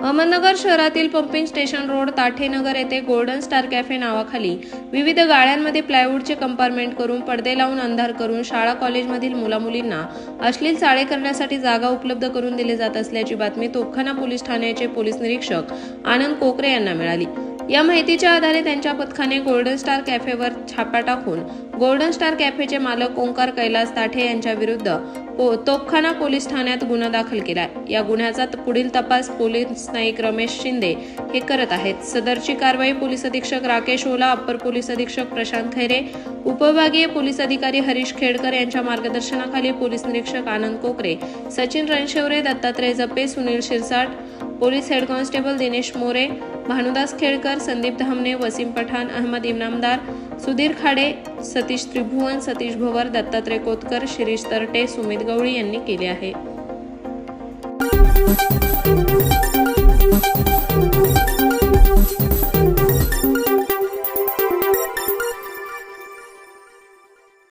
अहमदनगर शहरातील pumping station road ताठेनगर येथे golden star cafe नावाखाली विविध गाळ्यांमध्ये प्लायवूडचे कंपार्टमेंट करून पडदे लावून अंधार करून शाळा कॉलेजमधील मुलामुलींना अश्लील चाळे करण्यासाठी जागा उपलब्ध करून दिली जात असल्याची बातमी तोपखाना पोलीस ठाण्याचे पोलीस निरीक्षक आनंद कोकरे यांना मिळाली. या माहितीच्या आधारे त्यांच्या पथकाने गोल्डन स्टार कॅफेवर छापा टाकून गोल्डन स्टार कॅफेचे मालक ओंकार कैलास ताठे यांच्या विरुद्ध पो- तोपखाना पोलीस ठाण्यात गुन्हा दाखल केला या गुन्ह्याचा पुढील तपास पोलीस नाईक रमेश शिंदे हे करत आहेत. सदरची कारवाई पोलीस अधीक्षक राकेश ओला अप्पर पोलीस अधीक्षक प्रशांत खैरे उपविभागीय पोलीस अधिकारी हरीश खेडकर यांच्या मार्गदर्शनाखाली पोलीस निरीक्षक आनंद कोकरे Sachin Ranshevare Dattatray Jape Sunil Shirsat police head constable Dinesh More Bhanudas Khedkar Sandeep Dhamane Wasim Pathan Ahmed Inamdar Sudhir Khade Satish Tribhuvan Satish Bhowar Dattatray Kotkar Shirish Tarte Sumit Gawali यांनी केले आहे.